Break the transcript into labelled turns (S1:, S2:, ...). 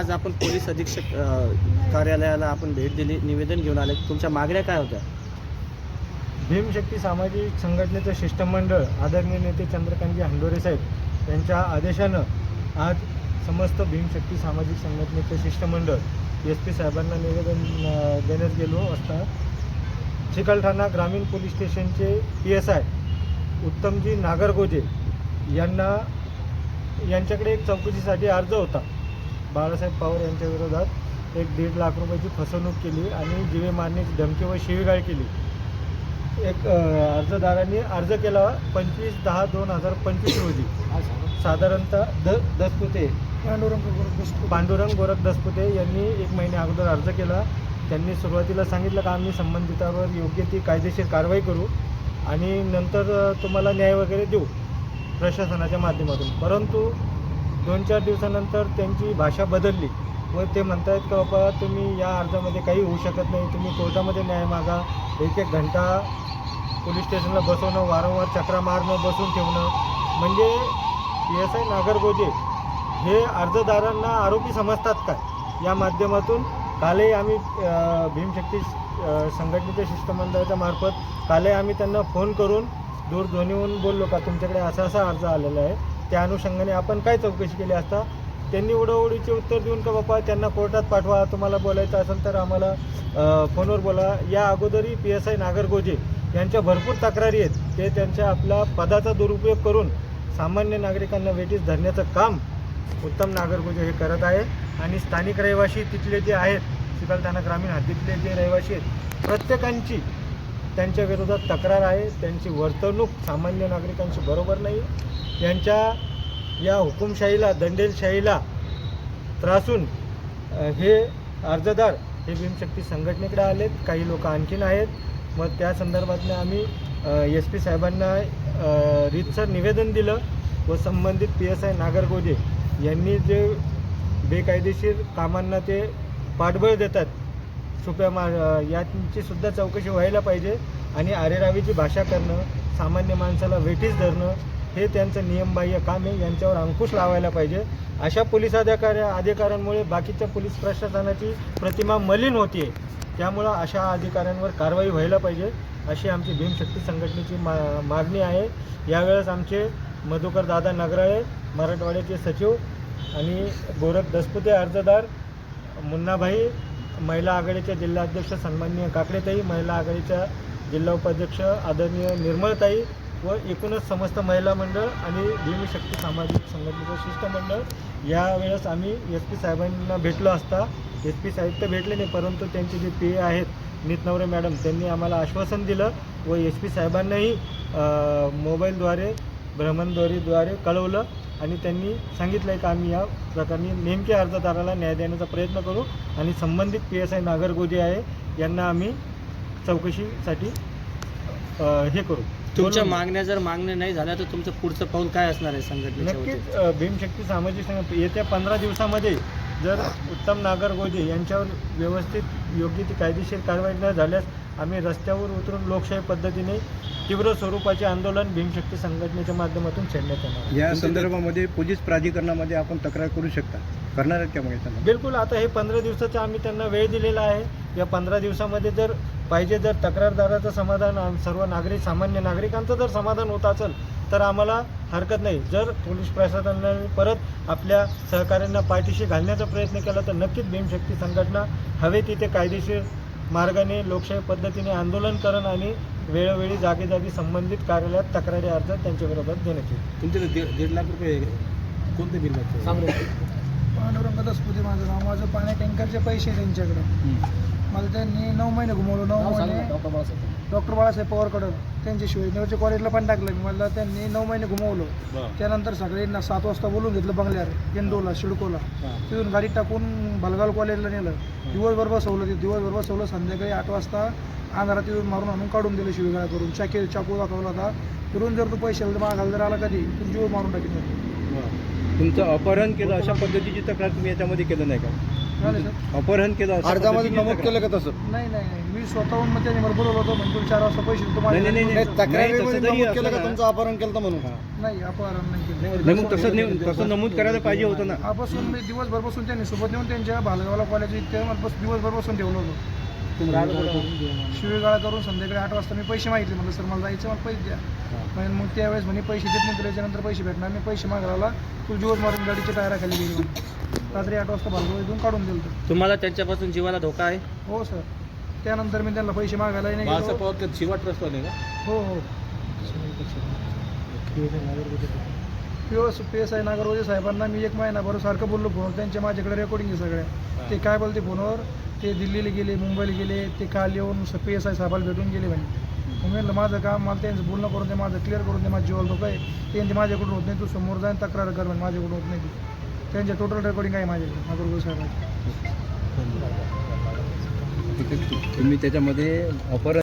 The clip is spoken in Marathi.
S1: आज आपण पोलीस अधीक्षक कार्यालयाला आपण भेट दिली निवेदन घेऊन आले. तुमच्या मागण्या काय होत्या?
S2: भीमशक्ती सामाजिक संघटनेचं शिष्टमंडळ आदरणीय नेते चंद्रकांतजी हंडोरे साहेब यांच्या आदेशानं आज समस्त भीमशक्ती सामाजिक संघटनेचं शिष्टमंडळ एस पी साहेबांना निवेदन देण्यात देण्यास गेलो असता चिकलठाणा ग्रामीण पोलीस स्टेशनचे P S I Uttamji Nagargoje यांना यांच्याकडे एक चौकशीसाठी अर्ज होता. बाळासाहेब पवार यांच्या विरोधात एक दीड लाख रुपयाची फसवणूक केली आणि जीवे मारण्याची धमकी व शिवीगाळ केली. एक अर्जदारांनी अर्ज केला पंचवीस दहा दोन हजार पंचवीस रोजी. साधारणतः द दसपुते पांडुरंग गोरख दसपुते यांनी एक महिन्या अगोदर अर्ज केला. त्यांनी सुरुवातीला सांगितलं का आम्ही संबंधितावर योग्य ती कायदेशीर कारवाई करू आणि नंतर तुम्हाला न्याय वगैरे देऊ प्रशासनाच्या माध्यमातून. परंतु दोन चार दिवसानंतर त्यांची भाषा बदलली. व ते म्हणतायत की बाबा तुम्ही या अर्जामध्ये काही होऊ शकत नाही. तुम्ही कोर्टामध्ये न्याय मागा. एक एक घंटा पोलीस स्टेशनला बसवणं वारंवार चक्रा मारणं बसून ठेवणं. म्हणजे पी एस आय नागरगोजे हे अर्जदारांना आरोपी समजतात काय या माध्यमातून कालही आम्ही भीमशक्ती संघटनेच्या शिष्टमंडळाच्या मार्फत कालही आम्ही त्यांना फोन करून दूरध्वनीहून बोललो का? तुमच्याकडे असा असा अर्ज आलेला आहे. त्या अनुषंगाने आपण काय चौकशी केली असता? त्यांनी उडवडीचे उत्तर देऊन का बाबा त्यांना कोर्टात पाठवा तुम्हाला बोलायचं असेल तर आम्हाला फोनवर बोला. या अगोदरही पी एस आय नागरगोजे यांच्या भरपूर तक्रारी आहेत. ते त्यांच्या आपल्या पदाचा दुरुपयोग करून सामान्य नागरिकांना वेठीस धरण्याचं काम उत्तम नागरगोजे हे करत आहे. आणि स्थानिक रहिवासी तिथले जे आहेत चिकलठाणा ग्रामीण हद्दीतले जे रहिवासी आहेत प्रत्येकांची त्यांच्या विरोधात तक्रार आहे. त्यांची वर्तणूक सामान्य नागरिकांशी बरोबर नाही यांच्या या हुकुमशाहीला दंडेलशाहीला त्रासून हे अर्जदार हे भीमशक्ती संघटनेकडे आलेत. काही लोक आणखीन आहेत. मग त्या संदर्भातनं आम्ही एस पी साहेबांना रीतसर निवेदन दिलं व संबंधित पी एस आय नागरगोजे यांनी जे बेकायदेशीर कामांना ते पाठबळ देतात सुप्या मा यांची सुद्धा चौकशी व्हायला पाहिजे आणि आरेरावीची भाषा करणं सामान्य माणसाला वेठीस धरणं हे त्यांचं नियमबाह्य काम आहे यांच्यावर अंकुश लावायला पाहिजे. अशा पोलीस अधिकाऱ्या अधिकाऱ्यांमुळे बाकीच्या पोलीस प्रशासनाची प्रतिमा मलिन होती त्यामुळं अशा अधिकाऱ्यांवर कारवाई व्हायला पाहिजे अशी आमची भीमशक्ती संघटनेची मा मागणी आहे. यावेळेस आमचे मधुकर दादा नगराळे मराठवाड्याचे सचिव आणि गोरख दसपुते अर्जदार मुन्नाभाई महिला आघाडीच्या जिल्हाध्यक्ष सन्माननीय काकडेताई महिला आघाडीच्या जिल्हा उपाध्यक्ष आदरणीय निर्मळताई व एकूणच समस्त महिला मंडळ आणि भीमशक्ती सामाजिक संघटनेचं शिष्टमंडळ. यावेळेस आम्ही एस पी साहेबांना भेटलो असता. एस पी साहेब तर भेटले नाही परंतु त्यांचे जे पी ए आहेत नीतनवरे मॅडम त्यांनी आम्हाला आश्वासन दिलं व एस पी साहेबांनाही मोबाईलद्वारे भ्रमणध्वरीद्वारे कळवलं आणि त्यांनी सांगितलं आहे की आम्ही या प्रकारे नेमक्या अर्जदाराला न्याय देण्याचा प्रयत्न करू आणि संबंधित पी एस आय नागरगोजी आहे यांना आम्ही चौकशीसाठी हे करू.
S1: तुमच्या मागण्या जर मागण्या नाही झाल्या तर तुमचं पुढचं पाऊल काय असणार आहे संघटनेच्या?
S2: नक्कीच अ, भीमशक्ती सामाजिक संघ येत्या पंधरा दिवसामध्ये जर उत्तम नागरगोजे यांच्यावर व्यवस्थित योग्य ती कायदेशीर कारवाई न झाल्यास आम्ही रस्त्यावर उतरून लोकशाही पद्धतीने तीव्र स्वरूपाचे आंदोलन भीमशक्ती संघटनेच्या माध्यमातून छेडण्यात येणार आहे.
S3: या संदर्भामध्ये पोलीस प्राधिकरणामध्ये आपण तक्रार करू शकता करणार आहेत का मग याच्यामध्ये
S2: बिलकुल आता हे पंधरा दिवसाचा आम्ही त्यांना वेळ दिलेला आहे या पंधरा दिवसामध्ये जर पाहिजे जर तक्रारदाराचं समाधान आम- सर्व नागरिक सामान्य नागरिकांचं जर समाधान होत असेल तर आम्हाला हरकत नाही. जर पोलीस प्रशासनाने परत आपल्या सहकाऱ्यांना पाठीशी घालण्याचा प्रयत्न केला तर नक्कीच भीमशक्ती संघटना हवे तिथे कायदेशीर मार्गाने लोकशाही पद्धतीने आंदोलन करण आणि वेळोवेळी जागी जागी संबंधित कार्यालयात तक्रारी अर्ज त्यांच्या विरोधात देण्यात येईल
S1: तुमच्याकडे दीड दीड लाख रुपये कोणते बिल लागतं
S4: पांडुरंग दसपुते माझं नाव. माझं पाण्या टँकरचे पैसे त्यांच्याकडं. मला त्यांनी नऊ महिने घुमवलं नऊ महिने. डॉक्टर बाळासाहेब. पवारकडं त्यांच्याशिवाय. नेवरच्या कॉलेजला पण टाकलं मी. मला त्यांनी नऊ महिने घुमवलं. त्यानंतर सगळ्यांना सात वाजता बोलून घेतलं बंगल्यावर गेंडोला शिडकोला. तिथून गाडी टाकून बलगाव कॉलेजला नेलं. दिवसभर बसवलं ते दिवसभर बसवलं. संध्याकाळी आठ वाजता अंधारात येऊन मारून आणून काढून दिलं शिवीगाळा करून. चाकी चाकू दाखवला होता. फिरून जर तू पैसे मागायला जर आला कधी तू जीव मारून टाकेन.
S3: तुमचं अपहरण केलं अशा पद्धतीची तक्रार तुम्ही याच्यामध्ये केलं नाही का? अपहरण केलं
S5: अर्जामध्ये नमूद केलं का तसं?
S4: नाही नाही नाही. मी स्वतःहून मग त्यांनी मला बोलवलं होतं तुला चार वाजता पैसे देतो
S3: नाही, असलं ना-
S5: तुमचं अपहरण केलं होतं म्हणून.
S4: नाही अपहरण नाही केलं.
S3: नाही मग तसं ने- तसं नमूद करायला पाहिजे होतं ना.
S4: आपासून मी दिवसभर बसून त्यांनी सोबत नेऊन त्यांच्या भालगावला कॉलेज इथे मला बस दिवसभर बसून ठेवलं होतं. शिवीगाळा करून संध्याकाळी आठ वाजता मी पैसे मागितले. म्हटलं सर मला जायचं मला पैसे द्या. पण मग त्यावेळेस म्हणे पैसे देत नाही तुला याच्यानंतर पैसे भेटणार. मी पैसे मागायला तू दिवस मारून गाडीच्या टायराखाली गेली. रात्री आठ वाजता भालगाव इथून काढून दिलं होतं.
S1: तुम्हाला त्यांच्यापासून जीवाला धोका आहे?
S4: हो सर. त्यानंतर मी त्यांना पैसे मागायलाही नाही गेलो.
S5: पवार शिवा ट्रस्टवाले का?
S4: हो हो. P S P S I Nagarvaje साहेबांना मी एक महिनाभर सारखं बोललो फोनवर. त्यांच्या माझ्याकडे रेकॉर्डिंग आहे सगळ्या. ते काय बोलते फोनवर? ते दिल्लीला गेले मुंबईला गेले ते काल येऊन पी एस आय साहेबाला भेटून गेले म्हणे. मग मी म्हणलं माझं काम मला त्यांचं बोलणं करून दे माझं क्लिअर करून दे माझं जीवाला धोका आहे. ते म्हणते माझ्याकडून होत नाही तू समोर जाईन तक्रार कर म्हणे माझ्याकडून होत नाही ती. त्यांचे टोटल रेकॉर्डिंग आहे माझे नागरवजे साहेबांचे
S3: तुम्ही त्याच्यामध्ये ऑफर